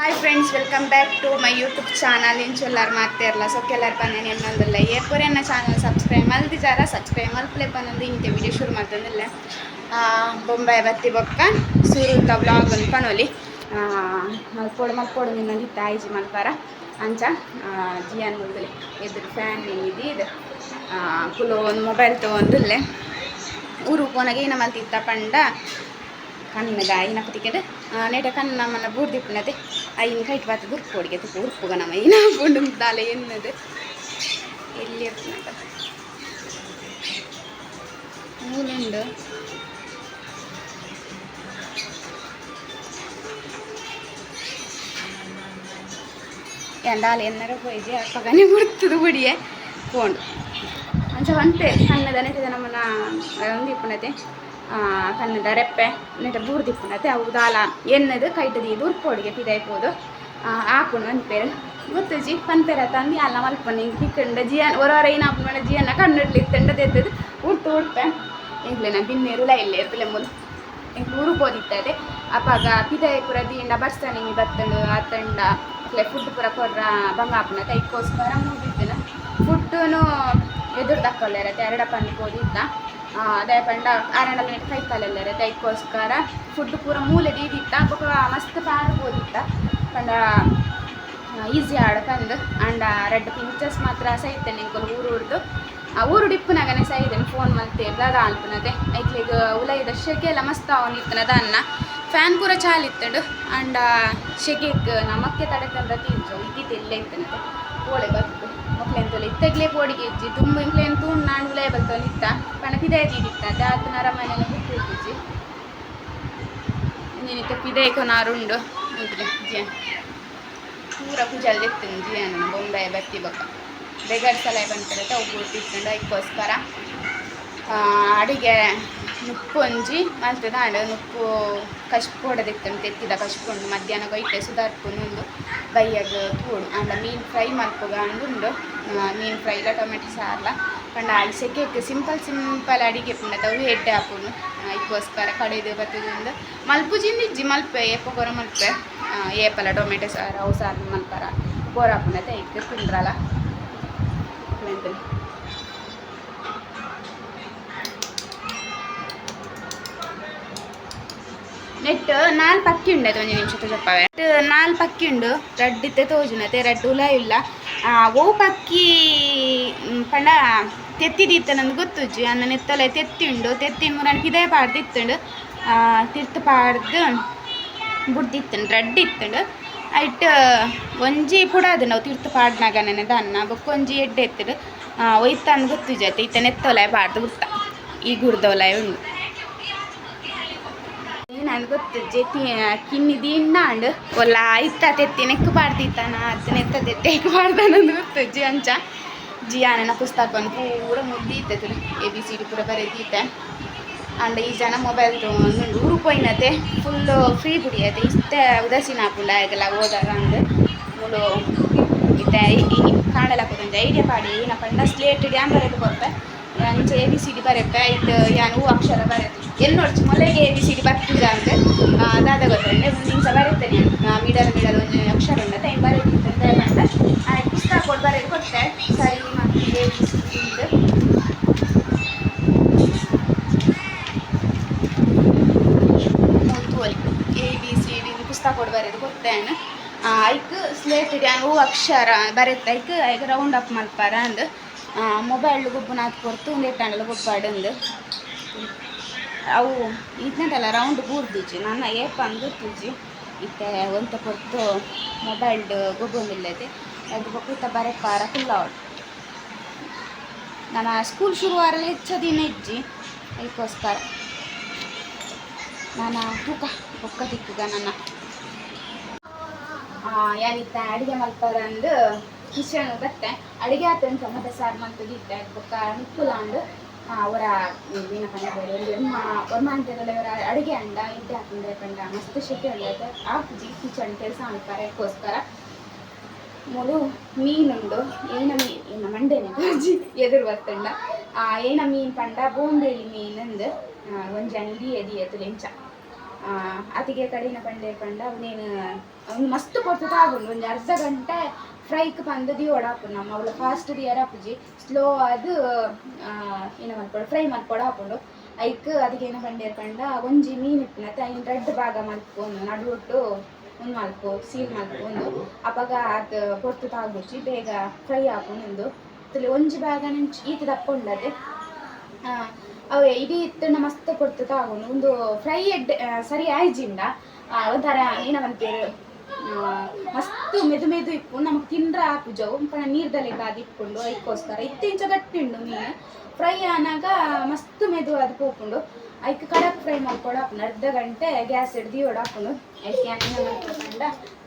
Hi friends welcome back to my YouTube channel ಇಂಚೊಲ್ಲಾರು ಮಾತಾರಲ್ಲ ಸೊ ಕೆಲರ್ ಬನ್ನಿ ಎನ್ನೊಂದಿಲ್ಲ ಏರ್ಪುರ ಎನ್ನ ಚಾನಲ್ ಸಬ್ಸ್ಕ್ರೈಬ್ ಮಲ್ದಿಜಾರ ಸಬ್ಸ್ಕ್ರೈಬ್ ಮಲ್ಪಲೆ ಬಂದು ಇಂಥ ವಿಡಿಯೋ ಶುರು ಮಾಡ್ತಂದಿಲ್ಲ ಬೊಂಬಾಯಿ ಬತ್ತಿ ಬೊಕ್ಕ ಸೂರ್ಯ ಅನ್ನು ಪನೋಲಿ ಮಲ್ಪೋಡು ಮಲ್ಪೋಡು ನಿನ್ನೊಂದು ಐಜಿ ಮಲ್ಪಾರ. ಅಂಚ ಜಿ ಮುಂದಲೆ. ಎದುರು ಫ್ಯಾನ್ ಇದು ಇದು ಕುಲೋ ಒಂದು ಮೊಬೈಲ್ ತೊಗೊಂದಿಲ್ಲೆ ಊರು ಪೋನಾಗೆ ಏನ ಮಲ್ತಿತ್ತ ಪಂಡ. ಕಣ್ಣಗ ಐನ ಪತಿಕೆಡ್ ನೆಟ ಕಣ್ಣು ನಮ್ಮನ್ನ ಬೂರ್ದಿಪ್ಪನದೆ ಐನ ಕೈಟ್ ಬಾತ ದುರ್ಪೋಡಿಗೆ ತುಪ್ಪ ಉರ್ಪುಗ ನಮ್ಮ ಐನ ಪುಂಡು ಮುದ್ದಾಲೆ ಎನ್ನದು ಎಲ್ಲಿ ಇರ್ತಾನ ಮೂಲೆಂಡು ಎಂಡಾಲೆ ಎನ್ನರ ಪೋಯ್ದೆ ಪಗನೆ ಬರ್ತದ ಬುಡಿಯೆ ಪೋಂಡು ಅಂಚ ಒಂತೆ ಕಣ್ಣದ ನೆಟ್ಟದ ನಮ್ಮನ್ನ ರೆಪ್ಪೆ ನೆಟ್ಟ ಬೂರ್ದಿಪ್ಪನತೆ ಅವು ದಾಲ ಎನ್ನದು ಕೈಟದಿ ದುರ್ಪೋಡಿಗೆ ಪಿದಾಯ್ಪೋದು ಆಪುಂಡು ಅನ್ಪೇರು ಗೊತ್ತುಜಿ ಪನ್ಪೇರ ತಂದು ಅಲ್ಲ ಮಲ್ಪನೆ ಕಿಕ್ಕಂಡ ಜಿಯನ್ ಹೊರವರ ಏನಾಪು ಮಾಡ ಜಿಯನ್ನ ಕಣ್ಣಿಡ್ಲಿ ತಂಡ ತೆತ್ತದು ಉಟ್ಟು ಉಡ್ಪೆ ಎಂಗ್ಲೆ ನಾನು ಬಿನ್ನೇರು ಲೈಲ್ಲೆ ಇರ್ತಲೆ ಮುಲ್ ಎಂಕ್ ಊರು ಬೋದಿತ್ತದೆ ಅಪ್ಪಾಗ ಪಿದಾಯ ಪುರ ದೀಂಡ ಬರ್ಸ್ತಾನೆ ಬತ್ತಂಡು ಆ ತಂಡ ಇಲ್ಲ ಫುಡ್ ಪುರ ಕೊರ್ರ ಬಂಗಾಪುನ ಕೈಕೋಸ್ಕರ ಮುಗಿತ್ತನ ಫುಡ್ಡೂ ಎದುರು ತಕ್ಕೊಳ್ಳೇರತ್ತೆ ಎರಡಪ್ಪ ಪನ್ನಿ ಹೋದಿದ್ದ ಅದೇ ಪಂಡ ಆರಣ ಮಿನಿಟ್ ಕೈ ದೈಕೋಸ್ಕರ ಫುಡ್ ಪೂರ ಮೂಲೆ ದೀದಿತ್ತ ಬೊಕ ಮಸ್ತ್ ಪಾಡು ಓದಿತ್ತ ಪಂಡ ಈಸಿ ಆಡ ತಂದು ಅಂಡ ರೆಡ್ ಪಿಂಚಸ್ ಮಾತ್ರ ಸಹಿತೆ ನಿಂಕಲ್ ಊರು ಊರ್ದು ಆ, ಊರು ಡಿಪ್ಪುನಾಗನೆ ಸೈದನ್ ಫೋನ್ ಮಲ್ತೆ ದಾದ ಅಲ್ಪನದೆ ಐಕ್ಲಿಗ ಉಲೈದ ಶೆಕೆ ಎಲ್ಲ ಮಸ್ತ್ ಅವನಿತ್ತನದ ಅನ್ನ. ಫ್ಯಾನ್ ಪೂರ ಚಾಲಿತ್ತಡು. ಅಂಡ ಶೆಕೆಗ್ ನಮಕ್ಕೆ ತಡೆ ತಂದ ತಿಂಜು ಇದ್ದಿದ್ದೆಲ್ಲ ಇತ್ತನದೆ ಓಳೆ ಬತ್ತು ಮಕ್ಳೆಂತೊಲೆ ಇತ್ತಗ್ಲೇ ಪೋಡಿಗೆ ಇಜ್ಜಿ ತುಂಬ ಇಂಕ್ಲೇನ್ ತೂಣ್ ನಾನು ಉಲೈ ಬಲ್ತೊಲಿ ಇತ್ತ ಪಣ ಪಿದಾಯ ತೀದಿತ್ತ ದಾತನ ಅರಮನೆಲ್ಲ ಬಿಟ್ಟು ಇಜ್ಜಿ ಇಂಜಿನಿತ್ತ ಪಿದಾಯ ಕೊನಾರುಂಡು ಇದ್ರೆ ಜಿಯ ಪೂರ ಪೂಜಲ್ ಎತ್ತನು ಜಿಯನ ಬೊಂಬೆ ಬತ್ತಿ ಬೊಕ್ಕ. ಬೆಗರ್ ಸಲ ಬಂತಿರುತ್ತೆ ಅವು ಗುರ್ತಿಟ್ಕೊಂಡು ಅದಕ್ಕೋಸ್ಕರ ಅಡಿಗೆ ನುಪ್ಪು ಒಂಜಿ ಮಲ್ತದ ಆಂಡ ನುಪ್ಪು ಕಶ್ಪೋಡದಿತ್ತಂಡು ತೆತ್ತಿದ ಕಶ್ಪುಂಡು ಮಧ್ಯಾಹ್ನ ಗೈಟೆ ಸುಧಾರ್ಕೊಂಡು ಒಂದು ಬೈಯಾಗ ಕೂಡು ಆಂಡ ಮೀನು ಫ್ರೈ ಮಲ್ಪುಗ ಅಂದುಂಡು ಮೀನು ಫ್ರೈಲ ಟೊಮೆಟೊ ಸಾರ್ಲ. ಪಂಡ ಆಯಿ ಸೆಕೆಕ್ ಸಿಂಪಲ್ ಸಿಂಪಲ್ ಅಡಿಗೆ ಪುಂಡ. ಎಡ್ಡೆ ಹಾಕೊಂಡು ಇದಕ್ಕೋಸ್ಕರ ಕಡೆದು ಬತ್ತದಿಂದ ಮಲ್ಪುಜಿಂದ ಇಜ್ಜಿ ಮಲ್ಪೆ ಏಪ ಗೊರ ಮಲ್ಪೆ. ಏಪಲ, ಟೊಮೆಟೊ ಸಾರು, ಅವು ಸಾರು ಮಲ್ಪರ. ಬೋರ ಪುಂಡತೆ ಇಟ್ಟು ತಿಂದ್ರಲ್ಲ ನೆಟ್ ನಾಲ್ ಪಕ್ಕಿ ಉಂಡು ಅದು ಒಂದು ನಿಮಿಷ ತೋಜಪ್ಪವೆ ನಾಲ್ ಪಕ್ಕಿ ಉಂಡು. ರೆಡ್ ಇತ್ತೆ ತೋಜುನತೆ ರೆಡ್ ಉಲ ಇಲ್ಲ. ಆ, ಓ ಪಕ್ಕಿ ಪಂಡ ತೆತ್ತಿದಿತ್ತ ನಂದು ಗೊತ್ತುಜ್ಜಿ. ಅನ್ನ ನೆತ್ತಲೆ ತೆತ್ತಿ ಉಂಡು. ತೆತ್ತಿ ಮುರನ್ ಪಿದಯ ಪಾಡ್ದು ಇತ್ತುಂಡು ತಿರ್ತು ಪಾಡ್ದು ಬುಡ್ದಿತ್ತಂಡು ರೆಡ್ ಇತ್ತುಂಡು ಐಟ್ ಒಂಜಿ ಪುಡಾದು ನಾವು ತಿರ್ತು ಪಾಡ್ನಾಗ ನೆನೆದ ಅನ್ನ ಬೊಕ್ಕೊಂಜಿ ಎಡ್ಡೆ ಎತ್ತುಡು ಒಯ್ತಾನು ಗೊತ್ತುಜತೆ ಇತ್ತ ನೆತ್ತೊಲೆ ಪಾಡ್ದು ಬುಟ್ಟ. ಈ ಗುಡ್ದೊಲೆ ಉಂಡು. ನನಗೆ ಗೊತ್ತು ಜೆತಿ ಕಿನ್ನಿ ದಿಂಡಾಂಡ್ ಒಲ್ಲ, ಇತ್ತ ತೆತ್ತಿ ನೆಕ್ ಪಾಡ್ತಿತ್ತಾನ ಅಜ್ಜನ ಎತ್ತ ತೆತ್ತೆ ಹೆಕ್ ಪಾಡ್ದಾನಂದು ಗೊತ್ತು. ಜಿ ಅಂಚ ಜಿಯಾನನ ಪುಸ್ತಕ ಪೂರ ಮುದ್ದಿತ್ತೆ ಎ, ಬಿ, ಸಿ, ಡಿ ಪೂರ ಬರೆದಿತ್ತೆ ಅಂಡ್ ಈ ಜನ ಮೊಬೈಲ್ ತೊಗೊಂಡು ಊರು ಪೋಯ್ನತೆ ಫುಲ್ಲು ಫ್ರೀ ಬಿಡಿಯತೆ ಇಷ್ಟ ಉದಾಸೀನ ಹಾಕುಲ್ಲ ಈಗೆಲ್ಲ ಹೋದಾಗ ಅಂದು ಮುಳು ಇತ್ತೆ ಕಾಣಲ ಕೊತ್ತಂಜ ಐಡಿಯಾ ಪಾಡಿ ಏನಪ್ಪ ಸ್ಲೇಟ್ ಡ್ಯಾಮ್ ಬರೆದು ಕೊಡ್ತೆ ಎ ಬಿ ಸಿ ಡಿ ಬರೆpe ಇಟ್ಟು ಯಾನು ಹೂ ಅಕ್ಷರ ಬರೆದು ಎಲ್ಲಿ ನೋಡ್ತು, ಮೊದಲಿಗೆ ಎ ಬಿ ಸಿ ಡಿ ಬರ್ತಿದ್ದ ಅಂದೆ ಅದಾದ ಗೊತ್ತಂಡೆ ಒಂದು ನಿಮಿಷ ಬರೀತೇನೆ ಮಿಡಲ್ ಮಿಡಲ್ ಒಂದು ಅಕ್ಷರ ಉಂಟು ಟೈಮ್ ಬರೆಯುತ್ತೆ ಅಂತ ಆಯ್ತು ಪುಸ್ತಕ ಕೊಟ್ಟು. ಬರೆದು ಕೊಟ್ಟೆ ಸರಿ ಮತ್ತು A B C D A B ಪುಸ್ತಕ ಕೊಟ್ಟು ಬರೆದು ಕೊಟ್ಟೇನು ಐಕ್ ಸ್ಲೇಟ್ ಡ್ಯಾನ್ ಹೂ ಅಕ್ಷರ ಬರೆತ್ತೆ, ಐಕ್ ಐಕ್ ರೌಂಡ್ ಅಪ್ ಮಲ್ಪಾರ ಅಂದು. ಮೊಬೈಲ್ ಗುಬ್ಬು ನಾತ್ ಕೊರ್ತು ಲೆಟ್ಟಂಡಲ ಗುಬ್ಬಾಡಂದು ಅವು ಇದನ್ನಲ್ಲ ರೌಂಡ್ ಬೂರ್ದಿಜ್ಜಿ. ನನ್ನ ಏಪ ಅಂಗುತ್ತಿಜ್ಜಿ ಇತ್ತೆ ಒಂತ ಕೊರ್ತು ಮೊಬೈಲ್ಡ್ ಗೊಬ್ಬೊಂದಿಲ್ಲದೆ ಅದು ಬೊಕ್ಕ ಬರೆ ಪಾರ ಆವಡ್ ನನ್ನ ಸ್ಕೂಲ್ ಶುರುವಾರಲ್ ಹೆಚ್ಚ ದಿನ ಇಜ್ಜಿ. ಅದಕ್ಕೋಸ್ಕರ ನಾನು ತೂಕ, ಬೊಕ್ಕ ತಿಕ್ಕುಗ ನನ್ನ. ಯಾರಿತ್ತ ಅಡುಗೆ ಮಲ್ಪರಂದು ಕಿಚನ್ ಬತ್ತೆ. ಅಡುಗೆ ಆತನ ಸಮದ ಸಾರು ಮಲ್ತದಿತ್ತೆ ಬೊಕ್ಕ ನಿಕ್ಕುಲಾಂಡು ಅವರ ಏನ ಪಂಡ ಒರ್ಮಾಂತದಲ್ಲಿ ಅವರ ಅಡುಗೆ ಅಂಡ ಇಡ್ಡೆ ಹಾಕಿದ್ರೆ ಕಂಡ ಮಸ್ತ್ ಶೆಕೆ ಆ ಪೂಜೆ ಕಿಚನ್ ಕೆಲಸ ಮಾಡ್ತಾರೆ. ಅದಕ್ಕೋಸ್ಕರ ಮೂಲು ಮೀನುಂಡು, ಏನ ಮೀನು ಮಂಡೆನೆ ಅಜ್ಜಿ ಎದುರು ಬರ್ತಂಡ ಏನ ಮೀನ್ ಪಂಡ ಬೋಂಬೇಳಿ ಮೀನಂದು ಒಂಜಿ ಅಂಗಡಿ ಎದಿ ಎತ್ತು ಲೆಂಚ ಅತಿಗೆ ಕಡಿನ ಪಂಡೆ ಪಂಡ ಅವನೇನು ಅವ್ನು ಮಸ್ತ್ ಕೊಡ್ತದ ಆಗುಂಡು. ಒಂದು ಅರ್ಧ ಗಂಟೆ ಫ್ರೈಕ್ ಬಂದು ದಿಯೋಡ ಹಾಕೊಂಡು ನಮ್ಮ ಅವಳು ಫಾಸ್ಟ್ ದಿಯರ್ ಹಾಪುಜಿ ಸ್ಲೋ ಅದು ಏನು ಮಾಡ್ಕೊಡು ಫ್ರೈ ಮಾಡ್ಕೊಡ ಹಾಕೊಂಡು. ಐಕ್ ಅದಕ್ಕೆ ಏನು ಪಂಡೆ ಪಂಡ ಒಂಜಿ ಮೀನು ಇಟ್ಟಿನತ್ತೆ ಐನ್ ರೆಡ್ ಭಾಗ ಮಾಡ್ಕೊಂಡು ನಡುವಟ್ಟು ಒಂದು ಮಾಡ್ಕೊ ಸೀಲ್ ಮಲ್ಕೊಂಡು ಅವಾಗ ಅದು ಪೊರ್ತು ತಾಗುಚ್ಚಿ ಬೇಗ ಫ್ರೈ ಹಾಕೊಂಡು ಒಂದು ಒಂಜಿ ಭಾಗ ನೆಂಚು ಈತ ಆ, ಅವೆ ಇಡೀ ನಮ್ಮ ಮಸ್ತ್ ಕೊಡ್ತು ಆಗೋನು. ಒಂದು ಫ್ರೈ ಎಡ್ ಸರಿ ಆಯ್ಜಿಂದ ಒಂಥರ ಏನವಂತೇಳಿ ಮಸ್ತ್ ಮೆದು ಮೆದು ಇಪ್ಪು ನಮಗೆ ತಿಂದ್ರ ಆಪುಜವು ಪಣ ನೀರ್ದಲ್ಲಿ ಬಾದಿ ಇಟ್ಕೊಂಡು ಅದಕ್ಕೋಸ್ಕರ ಇತ್ತೀಂಚ ಗಟ್ಟಿಂಡು ಮೀನು. ಫ್ರೈ ಆನಾಗ ಮಸ್ತ್ ಮೆದು ಅದು ಪೋಪುಂಡು ಅದಕ್ಕೆ ಕಡಕ್ ಫ್ರೈ ಮಾಡ್ಕೊಂಡು ಹಾಕೊಂಡು ಅರ್ಧ ಗಂಟೆ ಗ್ಯಾಸ್ ಹಿಡ್ದು ಹೊಡ ಹಾಕೊಂಡು ಅದಕ್ಕೆ ಅನ್ನ ಮಾಡ್ಕೊಂಡ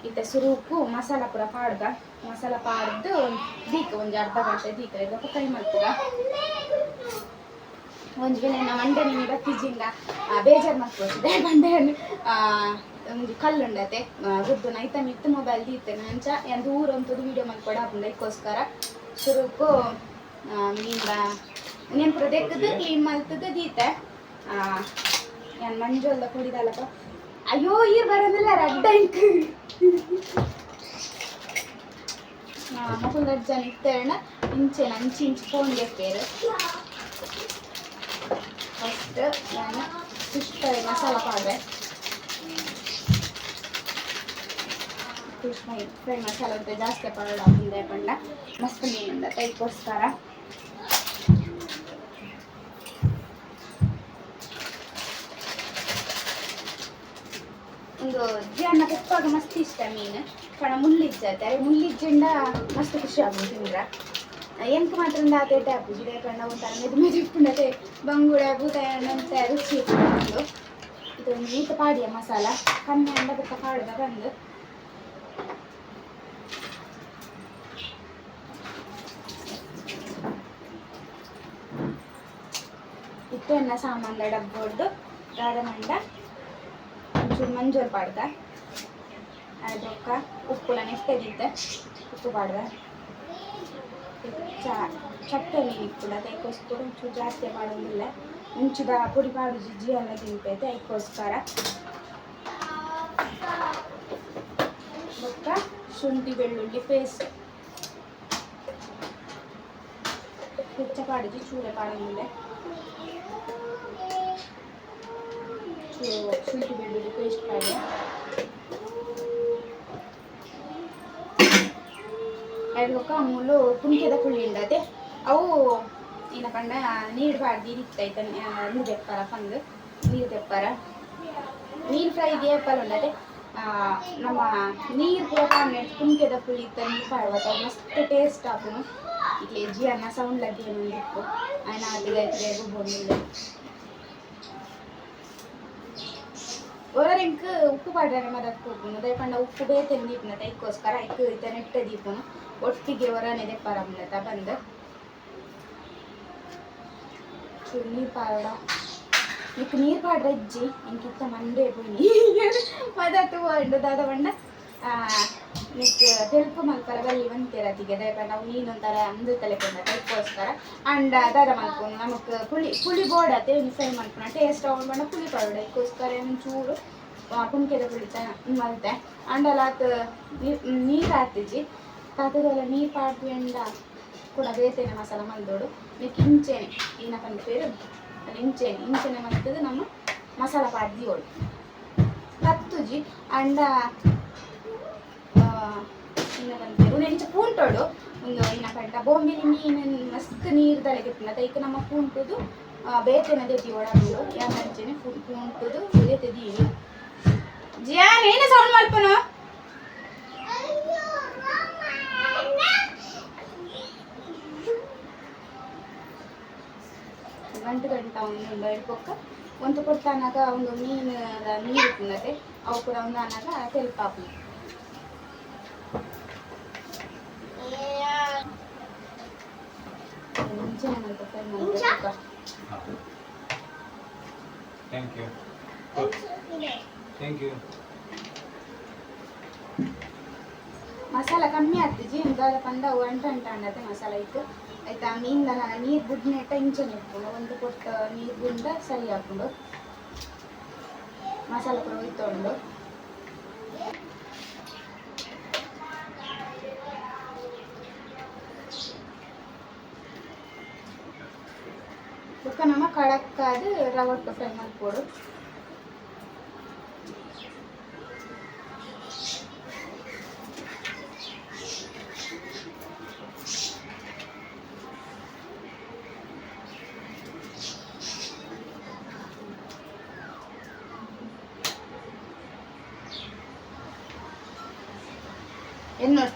ಇತ್ತೆ ಸುರುಕು, ಮಸಾಲ ಪೂರ ಪಾಡ್ದ. ಮಸಾಲ ಪಾಡ್ದು ದೀಕ, ಒಂದು ಅರ್ಧ ಗಂಟೆ ದೀಕ ಇದಕ್ಕೆ ಫ್ರೈ ಮಾಡ್ತೀರ? ಒಂದು ವೇಳೆ ನಾವು ಮಂಡೆ ನಿಮಗೆ ಬತ್ತಿಜಿಂಗ ಬೇಜಾರು ಮಾಡ್ಕೊಳ್ತಿದ್ದೆ ಮಂಡೆಯನ್ನು ಒಂದು ಕಲ್ಲು ಉಂಡತೆ ಗುದ್ದು ನೈತ ಮಿತ್ತು ಮೊಬೈಲ್ ದೀತೆ ಅಂಚ ಎಂದು ಊರಂತದ್ದು ವೀಡಿಯೋ ಮಾಡ್ಕೊಡ ಹಾಕೊಂಡು ಶುರುಕು ಮೀನ್ ಇನ್ನೇನು ಪ್ರದೇಶದ ಕ್ಲೀನ್ ಮಾಡ್ತದ ದೀತೆ ಏನು ಮಂಜುಲ್ಲ ಕುಡಿದಲ್ಲಪ್ಪ? ಅಯ್ಯೋ ಈರ್ ಬರೋದಿಲ್ಲ ರಡ್ಡ ಮಕ್ಕಳು ಜನ ಇತ್ತೇಣ ಇಂಚೆ ನಂಚಿ ಇಂಚು ಫೋನ್ ಗೆಪ್ಪೇರು ಫಸ್ಟ್ ನಾನು ಫಿಶ್ ಮಸಾಲ ಪಾಡ್ರೆ ಫಿಶ್ ಫ್ರೈ ಫ್ರೈ ಮಸಾಲ ಅಂತ ಜಾಸ್ತಿ ಪಾಡ ಮುಂದೆ ಪಂಡ ಮಸ್ತ್ ಮೀನಿಂದ ಕೈಗೋಸ್ಕರ ಒಂದು ಜೀವನ ತೆಪ್ಪಾಗ ಮಸ್ತ್ ಇಷ್ಟ ಮೀನು. ಕಣ ಮುಳ್ಳಿಜ್ಜತೆ ಅರೆ ಮುಳ್ಳಿಜ್ಜಂಡ ಮಸ್ತ್ ಖುಷಿ ಆಗೋದು ತಿಂದ್ರ. ಎಂಕ್ ಮಾತ್ರ ಆತೇಟ ಆಪುಜಿ ಕಣ್ಣ ಒಂಥರ ಮೆದು ಮೆದು ಇಪ್ಪುಂಡತೆ ಬಂಗುಡೆ ಬೂತಾಯ ಅಂತ ರುಚಿ ಇಪ್ಪುಂಡು ಇದೊಂದು ಈತ ಪಾಡಿಯ ಮಸಾಲ ಕಮ್ಮಿ ಅಂಡ ಬುಕ್ಕ ಪಾಡ್ದ ಬಂದು ಇಟ್ಟೆನ್ನ ಸಾಮಾನ್ಲ ಡಬ್ಬೊಡ್ಡು ದಾರಮಂಡ ಒಂಚೂರು ಮಂಜೂರು ಪಾಡ್ದ ಅದಕ್ಕ ಉಪ್ಪುಲ ನೆಟ್ಟದಿದ್ದ ಉಪ್ಪು ಪಾಡ್ದ ಚ ಚಟ್ಟೆ ಮೀನು ಇಪ್ಪುಲ ಅದಕ್ಕೋಸ್ಕರ ಒಂಚೂರು ಜಾಸ್ತಿ ಮಾಡೋದಿಲ್ಲ ಮುಂಚುದ ಪುಡಿ ಪಾಡು ಜಿಜ್ಜಿ ಎಲ್ಲ ತಿಂತೈತೆ ಅದಕ್ಕೋಸ್ಕರ ಬೊಕ್ಕ ಶುಂಠಿ ಬೆಳ್ಳುಳ್ಳಿ ಪೇಸ್ಟ್ ಹೆಚ್ಚ ಪಾಡಿಜಿ ಚೂರೆ ಪಾಡಂಗಿಲ್ಲ ಚೂ- ಶುಂಠಿ ಬೆಳ್ಳುಳ್ಳಿ ಪೇಸ್ಟ್ ಪಾಡಿ ಅದಕ್ಕೆ ಅಮೂಲು ಕುಂಕೆದ ಪುಳಿ ಉಂಡತೆ ಅವು ಏನ ಕಂಡ ನೀರು ಬಾಡ್ದು ಇರಿತ್ತೈತ ನೀರು ತೆಪ್ಪಾರ ಪಂದು, ನೀರು ತೆಪ್ಪಾರ ಮೀನು ಫ್ರೈ ದೇಪಲ್ ಉಂಡತೆ ನಮ್ಮ ನೀರು ಪೂರ ಪಾಂಡೆ ಕುಂಕೆದ ಪುಳಿ ಇತ್ತ ನೀರು ಪಾಡ್ವತ್ತ ಮಸ್ತ್ ಟೇಸ್ಟ್ ಆಪುನು ಇಲ್ಲಿ ಜಿ ಅನ್ನ ಸೌಂಡ್ ಲಗ್ಗೆ ಒಂದಿತ್ತು. ಅನ್ನ ಅದಿಗೆ ರುಬ್ಬೊಂದಿಲ್ಲ ಒಳರಿಂಕ್ ಉಪ್ಪು ಪಾಡ್ರೆ ಮದಕ್ಕೆ ಹೋಗ್ನು ಅದೇ ಪಂಡ ಉಪ್ಪು ಬೇ ತೆಂದಿಪ್ನ ಅದಕ್ಕೋಸ್ಕರ ಐಕ್ ಇತ ನೆಟ್ಟ ದೀಪನು ಒಟ್ಟಿಗೆ ಹೊರನೆ ಪರಮ್ಲತ ಬಂದ. ಚೂರು ನೀರು ಪಾಡ ನಿಕ್ ನೀರ್ ಪಾಡ್ರೆ ಇಜ್ಜಿ ಇಂಕಿತ್ತ ಮಂಡೆ ಪುನಿ ಮದತ್ತು ಬಂಡು ದಾದ ಬಂಡ ನಿಕ್ ತೆಲುಪು ಮಲ್ಪರ ಬಲ್ಲಿ ಬಂತಿರತಿಗೆ ದಯಪ ನಾವು ನೀನೊಂಥರ ಅಂದು ತಲೆ ಕೊಂಡ ಅದಕ್ಕೋಸ್ಕರ ಅಂಡ, ದಾದ ಮಲ್ಕೊಂಡು ನಮಕ್ ಪುಳಿ ಪುಳಿ ಬೋಡತೆ ಫ್ರೈ ಮಾಡ್ಕೊಳ ಟೇಸ್ಟ್ ಅವ್ನು ಬಣ್ಣ, ಪುಳಿ ಪಾಡ ಅದಕ್ಕೋಸ್ಕರ ಒಂಚೂರು ಪುಣ್ಕೆದ ಪುಳಿತ ಮಲ್ತೆ. ಅಂಡಲಾತ್ ನೀರ್ ಹಾಕ್ತಿಜಿ ಕದುರಲ ನೀ ಪಾಡ್ಯಂಡ ಕೂಡ ಬೇತೇನೆ ಮಸಾಲ ಮಲ್ದೋಡು ನೀವು ಇಂಚೆನೆ ಏನಕ್ಕಂತ ಪೇರು ಇಂಚೆನೆ ಇಂಚೆನೆ ಮಲ್ತದ ನಮ್ಮ ಮಸಾಲ ಪಾಡ್ದಿಯೋಳು ಕತ್ತುಜಿ ಅಂಡ ಏನಕ್ಕಂತ ಪೇರು ನೆಂಚ ಪೂಂಟೋಡು ಒಂದು ಏನಕ್ಕಂಟ ಬೊಂಬಿಲಿ ಮೀನು ಮಸ್ತ್ ನೀರು ತಲೆಗೆತ್ತಿನ ತೈಕ ನಮ್ಮ ಪೂಂಟುದು ಬೇತೇನ ದೆದಿ ಒಳಗು ಯಾಕೆ ಪೂಂಟುದು ಉದೇ ತೆದೀವಿ ಜಿಯಾ ನೀನು ಸೌಂಡ್ ಮಲ್ಪನು ಗಂಟು ಗಂಟ ಒಂದು ಹಿಡ್ಕೊಕ್ಕ ಒಂದು ಕೊಟ್ಟಾನಾಗ ಒಂದು ಮೀನು ನೀರು ತಿನ್ನತೆ ಅವು ಕೂಡ ಒಂದು ಅನ್ನಾಗ ತೆಲ್ಪ ಹಾಕು ಮುಂಚೆ ಏನಾಯ್ತು ಫ್ರೈ ಮಾಡ್ಬೇಕು Thank you. Thank you. Masala ಕಮ್ಮಿ ಆಗ್ತಿಜಿ ಎಂತಾದ ಪಂಡ ಅಂಟ ಅಂಟ ಅಂಡತೆ ಮಸಾಲ ಇತ್ತು ಆಯ್ತಾ ಮೀನ್ದ ನೀರು ಬುಡ್ನೆಟ್ಟ ಇಂಚನೆ ಇಟ್ಕೊಂಡು ಒಂದು ಕೊಟ್ಟ ನೀರು ಬುಂಡ ಸರಿ ಹಾಕೊಂಡು ಮಸಾಲ ಪುರ ಉಯ್ತೊಂಡು ಬೊಕ್ಕ ನಮ್ಮ ಕಡಕ್ಕಾದ ರವಟ್ಟು ಫ್ರೈ ಮಾಡ್ಕೊಡು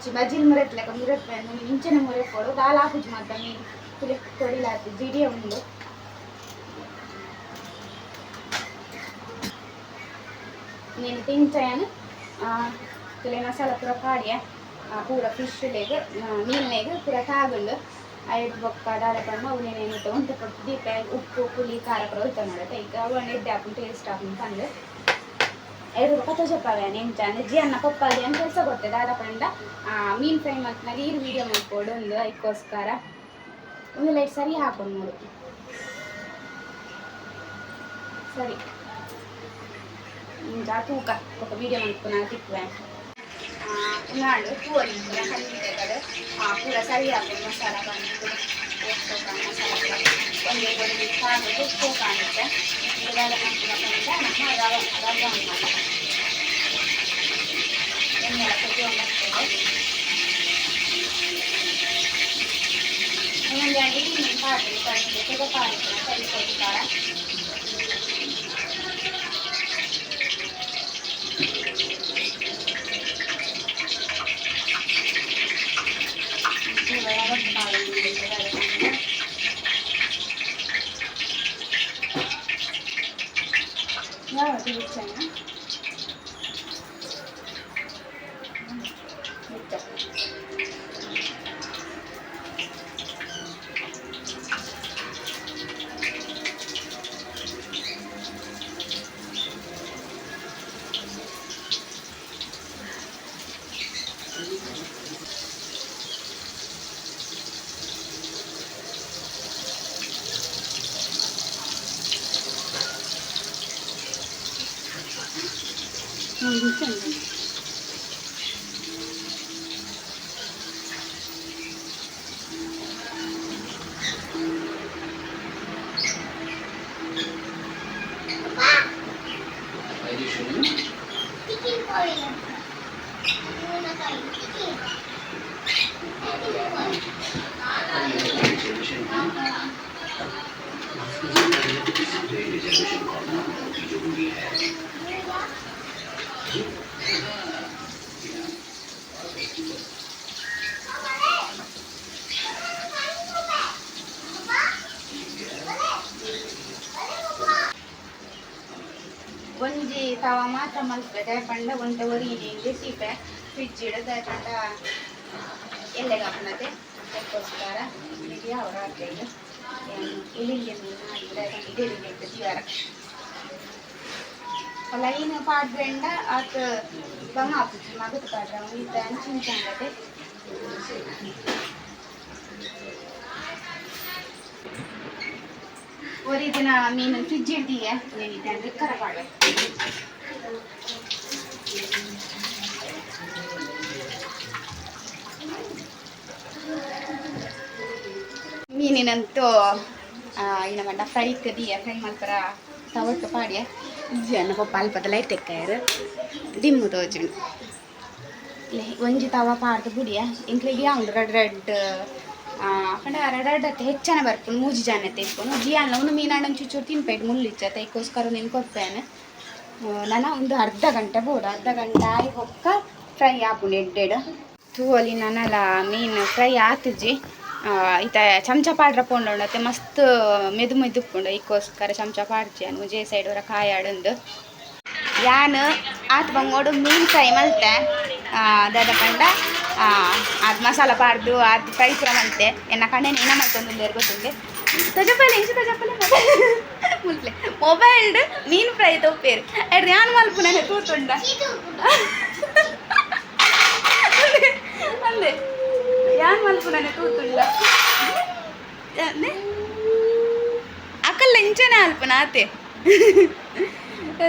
ఎన్నొచ్చి బజ్జీలు మురెట్లేక మురెట్లేదు ఇంచిన మురెపోడు దాల్ ఆపుజు మాత్రం మీ తొడిలాతి జిడియ ఉండు నేను ತಿಂಚಾಯನು ತುಲೆ ಮಸಾಲ ಪೂರ ಪಾಡ್ಯ ಪೂರ ಫಿಶ್ ಲೇಗ ಮೀನ್ನೇಗ ಪೂರ ತಾಗುಂಡು ಐದು ಬೊಕ್ಕ ದಾರ ಪಣ್ಣ ಉನೇನೇನು ಉಂಟು ಕೊಟ್ಟು ದೀಪ ಉಪ್ಪು ಪುಳಿ ಖಾರ ಪೂರ ಉತ್ತ ನೋಡತ್ತೆ ಈಗ ಅವನ್ನ ಎಡ್ಡೆ ಹಾಕೊಂಡು ಟೇಸ್ಟ್ ಹಾಕೊಂಡು ತಂದು ಐದು ರೂಪಾಯಿ ತೋಜಪ್ಪಾವೆ ನೆಂಚ ಅಂದರೆ ಜಿ ಅನ್ನ ಪಪ್ಪಾಲಿ ಅಂತ ಕೆಲಸ ಕೊಡ್ತದೆ ಆದ ಕಾರಣ ಮೀನು ಫ್ರೈ ಮಾಡ್ತೀನಿ ಈ ವಿಡಿಯೋ ಮಾಡ್ಕೊಡು ಒಂದು ಅದಕ್ಕೋಸ್ಕರ ಒಂದು ಲೈಟ್ ಸರಿ ಹಾಕೊಂಡು ನೋಡು ಸರಿ. ನಿಮ್ಗೆ ತೂಕ. ಒಬ್ಬ ವೀಡಿಯೋ ಮಾಡ್ಕೊಂಡು ತಿಕ್ಕುವೆ ನಾಡು ಹೂವು ಪೂರ ಸರಿ ಹಾಕೊಂಡು ಮಸಾಲ ಬಂದು. ಒಂದೆರಡು ಹಾಗೆ ಉಪ್ಪು ಕಾಣುತ್ತೆ ಇದೆಲ್ಲ ಹಾಕಿದ ಕಾರಣ ನಮ್ಮ ರವ ರವ ಮಾಡ್ತಾರೆ ಎಣ್ಣೆ ಪ್ರತಿಯೊಂದು ಹಾಕ್ತೇವೆ ಇನ್ನೊಂದು ಎರಡು ಹಾಗೆ ಕಳಿಸಿ ತೆಗೆದು ಕಾಣಿಸ್ತಾರೆ ಕಳಿಸ್ಕೊಡ್ತಾರೆ 좋아요. 어디 보시나요? Mau. ತವ ಮಾತ್ರ ಮಲ್ಪದೆ ಪಂಡ ಒಂಟೆ ಒರಿಯಿನಿ ಸಿಪ್ಪೆ ಫ್ರಿಡ್ಜ್ ಇಡದ ಪಂಡ ಎಲ್ಲೆಗೆ ಹಾಪನತೆ ಅದಕ್ಕೋಸ್ಕರ ಇದು ಯಾವ ರಾತ್ರಿ ಇದು ಇಲ್ಲಿಗೆ ಮಾಡಿದ್ರೆ ಇದೇ ರೀತಿ ಜೀವಾರ ಲೈನ್ ಪಾಡ್ಬೇಂಡ ಆತ ಬಂಗ ಹಾಪುಜಿ ಮಗತ್ ಪಾಡ್ರ ಇದು ಅಂಚಿನ ಚಂದತೆ ஒரு இது நான் மீன் ஃப்ரிட்ஜ் எடுத்தீங்க இது இருக்கிற பாடு ಮೀನಿನಂತೂ ಇನ್ನ ಮಂಡ ಫ್ರೈ ಕದಿಯ ಫ್ರೈ ಮಾಡ್ತಾರ ತವಟ್ಟು ಪಾಡ್ಯ. ಜನ ಪಪ್ಪ ಅಲ್ಪದ ಲೈಟ್ ಎಕ್ಕಾಯರು ಡಿಮ್ಮು ತೋಜುಂಡು ಒಂಜಿ ತವ ಪಾಡ್ದು ಬುಡಿಯ ಇಂಕ್ಲಿಗೆ ಅವ್ನು ರೆಡ್ ರೆಡ್ ಪಂಡ ರೆಡ್ ರೆಡ್ ಅತ್ತೆ ಹೆಚ್ಚಾನ ಬರ್ಪುಂಡು ಮೂಜಿ ಜನ ತೆಕ್ಕೊಂಡು ಜಿಯಾನ್ಲ ಒಂದು ಮೀನಾಡನ್ ಚೂಚೂರು ತಿನ್ಪೇಟ್ ಮುಳ್ಳಿಚ್ಚ ತೈಕೋಸ್ಕರ ನಿನ್ ಕೊಡ್ಪೇನೆ ನಾನು ಒಂದು ಅರ್ಧ ಗಂಟೆ ಬೋಡು ಅರ್ಧ ಗಂಟೆ ಆಗಿ ಹೊಕ್ಕ ಫ್ರೈ ಆಪುಂಡು ಎಡ್ಡೆಡು ತೂವಲಿ ನನಲ ಮೀನು ಫ್ರೈ ಆತುಜಿ ಈತ ಚಮಚ ಪಾಡ್ರ ಪೋಂಡತ್ತೆ ಮಸ್ತ್ ಮೆದು ಮೆದುಪ್ಪುಂಡು ಈಕೋಸ್ಕರ ಚಮಚ ಪಾಡ್ಜಿ ಅನ್ನು ಜೇ ಸೈಡ್ ವರ ಕಾಯಾಡಂದು ಯಾನ್, ಆತ್ ಬಂಗೋಡು ಮೀನು ಫ್ರೈ ಮಲ್ತೆ. ದಾದ ಕಂಡ ಅದು ಮಸಾಲ ಪಾಡ್ದು ಅದು ಫ್ರೈ ಪೂರ ಮಲ್ತೆ. ಎನ್ನ ಕಣ್ಣೆ ನೀನ ಮಲ್ತೊಂದು ಗೊತ್ತುಂಡೆ ತಜಪಲೆ ಇಂಚು ತಜಪಲೆ ಮುಲ್ಲೆ ಮೊಬೈಲ್ಡ್ ಮೀನ್ ಫ್ರೈ ತಪ್ಪೇರು ಎರಡು ಯಾನ್ ಮಲ್ಪ ನನಗೆ ತೂತುಂಡ ಅಲ್ಲೇ ಯಾನ್ ಮಲ್ಪ ನನಗೆ ತೂತುಂಡ ಅಕ್ಕಲ್ಲ ಇಂಚನೆ ಅಲ್ಪನ ಆತೆ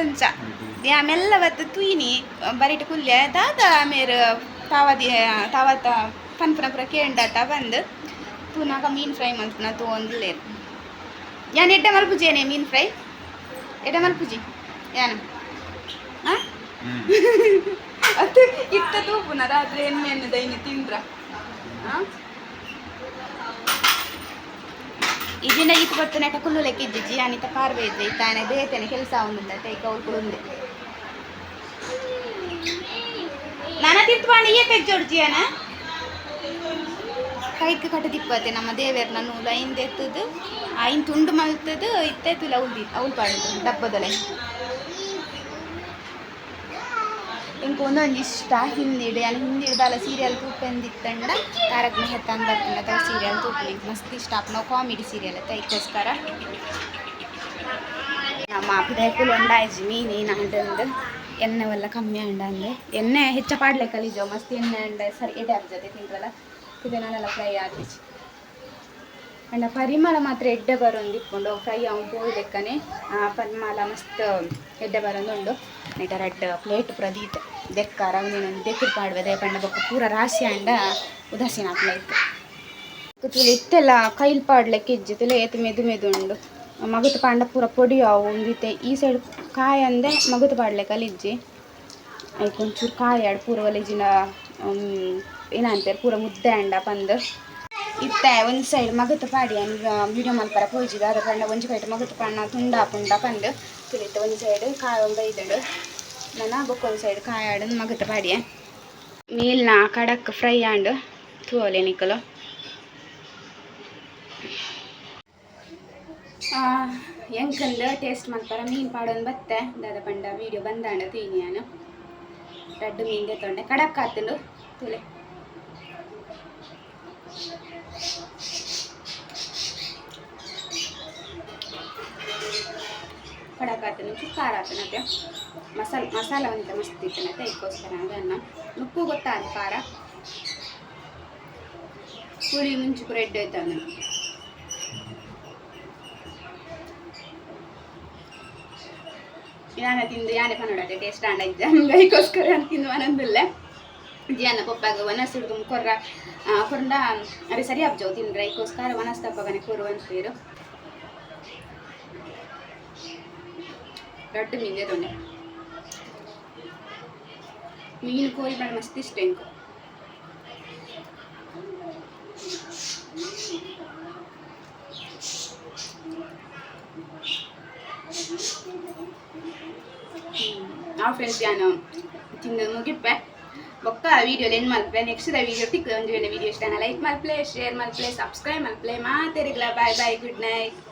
ಇಂಚ ಆಮೆಲ್ಲ ಬತ್ತ ತೂಯಿನಿ ಬರಿಟ್ ಕುಲ್ಯ ದಾದ ಆಮೇಲೆ ತಾವದಿ ತಾವತ್ತ ಪನ್ಪುನಪುರ ಕೇಂಡಾಟ ಬಂದು ತೂ ನಾಕ ಮೀನ್ ಫ್ರೈ ಮಲ್ಪನ ತೂ ಒಂದ್ಲೇನು ಒಂದುಲೇರು ಯಾನ್ ಎಡ್ಡೆ ಮಲ್ಪುಜೇನೆ ಮೀನು ಫ್ರೈ ಎಡ್ಡೆ ಮಲ್ಪುಜಿ ಯಾನ ಹಾಂ ಅದು ಇತ್ತ ತೂಪುನ ರಾತ್ರಿ ಎಣ್ಣೆ ಎಣ್ಣೆ ದೈನಿ ತಿಂದ್ರ ಹಾಂ ಇದನ್ನ ಇತ್ತು ಬತ್ತು ನೆಟ ಕುಲ್ಲು ಲೆಕ್ಕಿಜ್ಜಿ ಅನಿತ ಪಾರ್ವೆ ಇದ್ದೆ ಇತ್ತಾನೆ ಬೇತೇನೆ ಕೆಲಸ ಅವನಿಲ್ಲ ತೈಕ ಅವ್ಳು ಉಂದೆ ನಾನ ತಿತ್ವಾಣಿ ಏ ತೆಜ್ಜೋಡ್ಜಿ ಅನ ಕಟ್ಟು ತಿಪ್ಪತ್ತೆ ನಮ್ಮ ದೇವೇರ್ನ ನಾನು ಲೈನ್ ಎತ್ತದು ಐನ್ ತುಂಡು ಮಲ್ತದು, ಇತ್ತೆ ತುಲ ಉಲ್ದಿ ಅವಳು ಪಾಡಿದ್ದು ಡಬ್ಬದಲೆ ಇಂಕ ಒಂದೊಂದು ಇಷ್ಟ ಹಿಂದಿಡು ಅಲ್ಲಿ ಹಿಂದಿಡ್ದಲ್ಲ ಸೀರಿಯಲ್ ತೂಪೆಂದಿತ್ತಂಡ ತಾರಕ್ ಮೆಹತಾ ಅಂತ ಬರ್ತಂಡ ಅದ ಸೀರಿಯಲ್ ತೂಪಲಿ ಮಸ್ತ್ ಇಷ್ಟ ನಾವು ಕಾಮಿಡಿ ಸೀರಿಯಲ್ ತೈಕೋಸ್ಕರ ನಮ್ಮ ಅಪಿದಾಯಕುಲು ಉಂಡಾಯ್ಜಿ ಮೀನಿ ಎಣ್ಣೆ ಎಲ್ಲ ಕಮ್ಮಿ ಅಂಡಂದು ಎಣ್ಣೆ ಹೆಚ್ಚ ಪಾಡ್ಲೆ ಕಲಿಜೋ, ಮಸ್ತ್ ಎಣ್ಣೆ ಅಂಡ ಸರಿ ಎಡೆ ಆಗ್ತದೆ ತಿಂದ್ರಲ್ಲ. ಇದು ನಾನೆಲ್ಲ ಫ್ರೈ ಆಗಿಸಿ ಅಂಡ ಪರಿಮಳ ಮಾತ್ರ ಎಡ್ಡೆ ಬರೋಂದು ಇಟ್ಕೊಂಡು ಫ್ರೈ ಅವ್ನು ಪೋಯ್ಲೆಕ್ಕನೆ ಆ ಪರಿಮಳ ಮಸ್ತ್ ಎಡ್ಡೆ ಬರೋದು ಉಂಡು ನೆಟ ರೆಡ್ ಪ್ಲೇಟ್ ಪ್ರದೀತ್ ದೆಕ್ಕ ರಂಗಿನೊಂದು ದೆಕ್ಕರ್ ಪಾಡ್ವೆ ಪಂಡ ಬೊಕ್ಕ ಪೂರ ರಾಶಿ ಅಂಡ ಉದಾಸೀನ ಆಗ್ಲ ಇತ್ತು. ತುಲಿ ಇತ್ತೆಲ್ಲ ಕೈಲ್ ಪಾಡ್ಲೆಕ್ಕೆ ಇಜ್ಜಿತ್ತಲ್ಲ ಏತು ಮೆದು ಮೆದು ಉಂಡು ಮಗತು ಪಾಂಡ ಪೂರ ಪೊಡಿ ಅವು ಒಂದಿತ್ತೆ ಈ ಸೈಡ್ ಕಾಯಿ ಅಂದೆ ಮಗತು ಪಾಡ್ಲೆ ಇಜ್ಜಿ. ಐಕ್ ಒಂಚೂರು ಕಾಯಿ ಆಡ್ ಪೂರ ಒಲೆಜಿನ ಏನಂತಾರೆ ಪೂರ ಮುದ್ದೆ ಅಂಡ ಪಂದು ಇತ್ತೆ ಒಂದು ಸೈಡ್ ಮಗತು ಪಾಡಿ ಈಗ ವಿಡಿಯೋ ಮಲ್ಪರ ಪೋಯ್ಜಿದ ಅದ್ರ ಪಂಡ ಒಂಜಿ ಕೈಟ್ ಮಗತು ಪಣ್ಣ ತುಂಡ ಪುಂಡ ಪಂದು ತುಳಿತ ಒಂದು ಸೈಡ್ ಕಾಯಿ ಒಂದು ಐದುಂಡು ನನ್ನ ಬೊಕ್ಕೊಂದು ಸೈಡ್ ಕಾಯಿ ಆಡು ಮಗತು ಪಾಡಿಯ ಮೀಲ್ನ ಕಡಕ್ ಫ್ರೈ ಆಂಡು ತೂವಲೆ ನಿಕ್ಕಲು ಎಂಕಂದು ಟೇಸ್ಟ್ ಮಲ್ಪರ ಮೀನು ಪಾಡೊಂದು ಬತ್ತೆ ದಾದ ಪಂಡ ವೀಡಿಯೋ ಬಂದಾಂಡ ತೀನಿ ನಾನು ರೆಡ್ ಮೀನ್ ತೊಂಡೆ ಕಡಕ್ ಆತಲು ತುಲೆ ಕಡಕ್ ಆತನು ಖಾರ ಆತನತೆ ಮಸಾಲ ಮಸಾಲ ಅಂತ ಮಸ್ತ್ ಇತ್ತನತೆ ಇದಕ್ಕೋಸ್ಕರ ಅದನ್ನು ಉಪ್ಪು ಗೊತ್ತಾದ ಖಾರ. ಪುಳಿ ಮುಂಚು ರೆಡ್ ಆಯ್ತು ಅದನ್ನು. ತಿಂದು ಯಾನೆ ಪನ್ನಡತೆ ಟೇಸ್ಟ್ ಆಂಡ ಇದ್ದ. ಅದಕ್ಕೋಸ್ಕರ ನಾನು ತಿಂದು ಆನಂದಿಲ್ಲ ಜಿಯನ್ನ ಪಪ್ಪಾಗ ಒನಸ್ ಹಿಡ್ದು ಕೊರ್ರ ಕೊರಂಡ, ಅರೆ ಸರಿ ಅಬ್ಜವು ತಿಂದ್ರೆ ಅದಕ್ಕೋಸ್ಕರ ವನಸ್ ತಪ್ಪಗನೆ ಕೂರು ದೊಡ್ಡ ಮೀನಿದೆ ತೊಂಡೆ ಮೀನು ಕೋಳಿ ಬೇಡ ಮಸ್ತ್ ಇಷ್ಟ ಇಂಕು ಆ ಫ್ರೆಂಡ್ಸ್ ನಾನು ತಿಂದು ಮುಗಿಪ್ಪೆ ಬೊಕ್ಕ ವೀಡಿಯೋ ಏನು ಮಲ್ಪೆ ನೆಕ್ಸ್ಟ್ ವೀಡಿಯೋ ತಿಕ್ಕ ಒಂದು ವೇಳೆ ವೀಡಿಯೋ ಇಷ್ಟ ಲೈಕ್ ಮಲ್ಪ್ಲೆ ಶೇರ್ ಮಲ್ಪ್ಲೆ ಸಬ್ಸ್ಕ್ರೈಬ್ ಮಲ್ಪ್ಲೆ ಮಾತಾರಿಗ್ಲ ಬಾಯ್ ಬಾಯ್ ಗುಡ್ ನೈಟ್